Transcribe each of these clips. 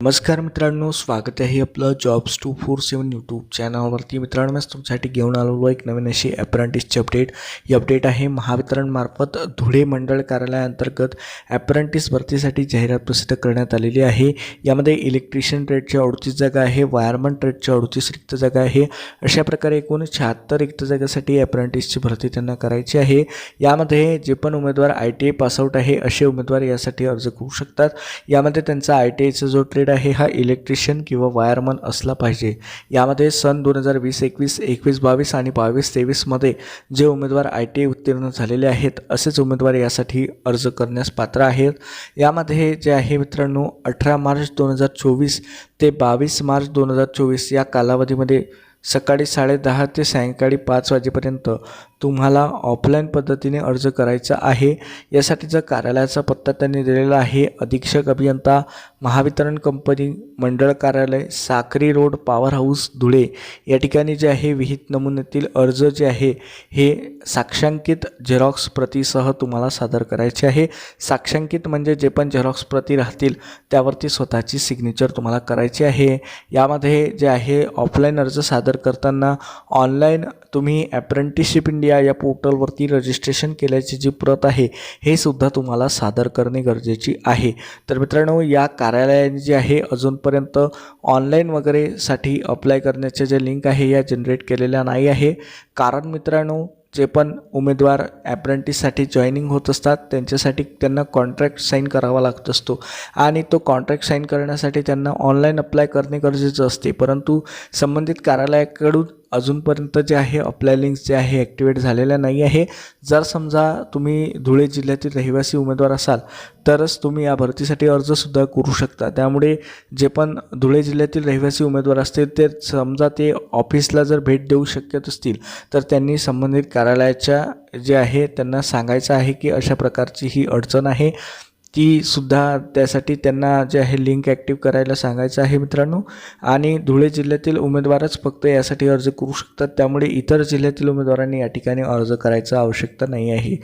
नमस्कार मित्रांनो स्वागत आहे आपलं jobs two four seven YouTube चॅनलवरती मित्रांनो मी तुमच्यासाठी घेऊन आलेलो एक नवीन अशी अप्रेंटिसची अपडेट ही अपडेट आहे महावितरणमार्फत धुळे मंडळ कार्यालयाअंतर्गत अप्रेंटिस भरतीसाठी जाहिरात प्रसिद्ध करण्यात आलेली आहे. यामध्ये इलेक्ट्रिशियन ट्रेडच्या अडतीस जागा आहे वायरमन ट्रेडच्या अडतीस रिक्त जागा आहे. अशा प्रकारे एकूण शहात्तर रिक्त जागेसाठी अप्रेंटिसची भरती त्यांना करायची आहे. यामध्ये जे पण उमेदवार आय टी आय पासआउट आहे असे उमेदवार यासाठी अर्ज करू शकतात. यामध्ये त्यांचा आय टी आयचा जो ट्रेड आहे हा इलेक्ट्रिशियन किंवा वायरमन असला पाहिजे. यामध्ये सन दोन हजार वीस एकवीस एकवीस बावीस आणि बावीस तेवीसमध्ये जे उमेदवार आय टी आय उत्तीर्ण झालेले आहेत असेच उमेदवार यासाठी अर्ज करण्यास पात्र आहेत. यामध्ये जे आहे मित्रांनो अठरा मार्च दोन हजार चोवीस ते बावीस मार्च दोन हजार चोवीस या कालावधीमध्ये सकाळी साडेदहा ते सायंकाळी पाच वाजेपर्यंत तुम्हाला ऑफलाईन पद्धतीने अर्ज करायचा आहे. यासाठीचा कार्यालयाचा पत्ता त्यांनी दिलेला आहे. अधीक्षक अभियंता महावितरण कंपनी मंडळ कार्यालय Sakri road power house Dhule या ठिकाणी जे आहे विहित नमुन्यातील अर्ज जे आहे हे साक्षांकित झेरॉक्स प्रतीसह तुम्हाला सादर करायचे आहे. साक्षांकित म्हणजे जे पण झेरॉक्स प्रती राहतील त्यावरती स्वतःची सिग्नेचर तुम्हाला करायची आहे. यामध्ये जे आहे ऑफलाईन अर्ज सादर करताना ऑनलाईन तुम्ही ॲप्रेंटिसशिप इंडिया या पोर्टलवरती रजिस्ट्रेशन केल्याची जी प्रत आहे हे सुद्धा तुम्हाला सादर करणे गरजेची आहे. तर मित्रांनो या कार्यालयाने जे आहे अजून अजूनपर्यंत ऑनलाईन वगैरेसाठी अप्लाय करण्याचे जे लिंक आहे या जनरेट केलेल्या नाही आहे. कारण मित्रांनो जे पण उमेदवार ॲप्रेंटिससाठी जॉईनिंग होत असतात त्यांच्यासाठी त्यांना कॉन्ट्रॅक्ट साईन करावा लागत असतो. आणि तो कॉन्ट्रॅक्ट साईन करण्यासाठी त्यांना ऑनलाईन अप्लाय करणे गरजेचं असते. परंतु संबंधित कार्यालयाकडून अजूनपर्यंत जे आहे अप्लाय लिंक्स जे आहे ॲक्टिवेट झालेल्या नाही आहे. जर समजा तुम्ही धुळे जिल्ह्यातील रहिवासी उमेदवार असाल तरच तुम्ही या भरतीसाठी अर्जसुद्धा करू शकता. त्यामुळे जे पण धुळे जिल्ह्यातील रहिवासी उमेदवार असतील ते समजा ते ऑफिसला जर भेट देऊ शकत असतील तर त्यांनी संबंधित कार्यालयाच्या जे आहे त्यांना सांगायचं आहे की अशा प्रकारची ही अडचण आहे. ती सुद्धा त्यासाठी त्यांना जे आहे लिंक ॲक्टिव्ह करायला सांगायचं आहे मित्रांनो. आणि धुळे जिल्ह्यातील उमेदवारच फक्त यासाठी अर्ज करू शकतात. त्यामुळे इतर जिल्ह्यातील उमेदवारांनी या ठिकाणी अर्ज करायचं आवश्यकता नाही आहे.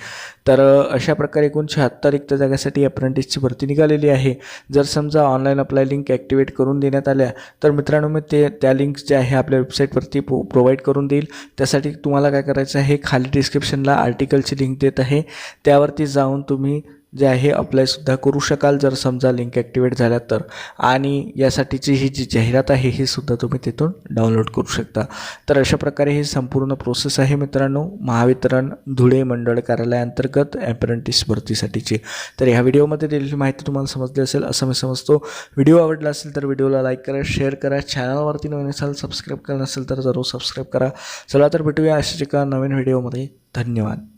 तर अशा प्रकारे एकूण शहात्तर रिक्त जागासाठी अप्रेंटिसची भरती निघालेली आहे. जर समजा ऑनलाईन अप्लाय लिंक ॲक्टिवेट करून देण्यात आल्या तर मित्रांनो मी ते त्या लिंक्स जे आहे आपल्या वेबसाईटवरती प्रो प्रोव्हाइड करून देईल. त्यासाठी तुम्हाला काय करायचं आहे खाली डिस्क्रिप्शनला आर्टिकलची लिंक देत आहे. त्यावरती जाऊन तुम्ही जे आहे अप्लायसुद्धा करू शकाल. जर समजा लिंक ॲक्टिवेट झाल्या तर. आणि यासाठीची ही जी जाहिरात आहे ही सुद्धा तुम्ही तिथून डाउनलोड करू शकता. तर अशा प्रकारे ही संपूर्ण प्रोसेस आहे मित्रांनो. महावितरण धुळे मंडळ कार्यालयाअंतर्गत अप्रेंटिस भरतीसाठीची. तर ह्या व्हिडिओमध्ये दिलेली माहिती तुम्हाला समजली असेल असं मी समजतो. व्हिडिओ आवडला असेल तर व्हिडिओला लाईक करा शेअर करा. चॅनलवरती नवीन असाल सबस्क्राईब करा नसेल तर जरूर सबस्क्राईब करा. चला तर भेटूया अशाच एका नवीन व्हिडिओमध्ये. धन्यवाद.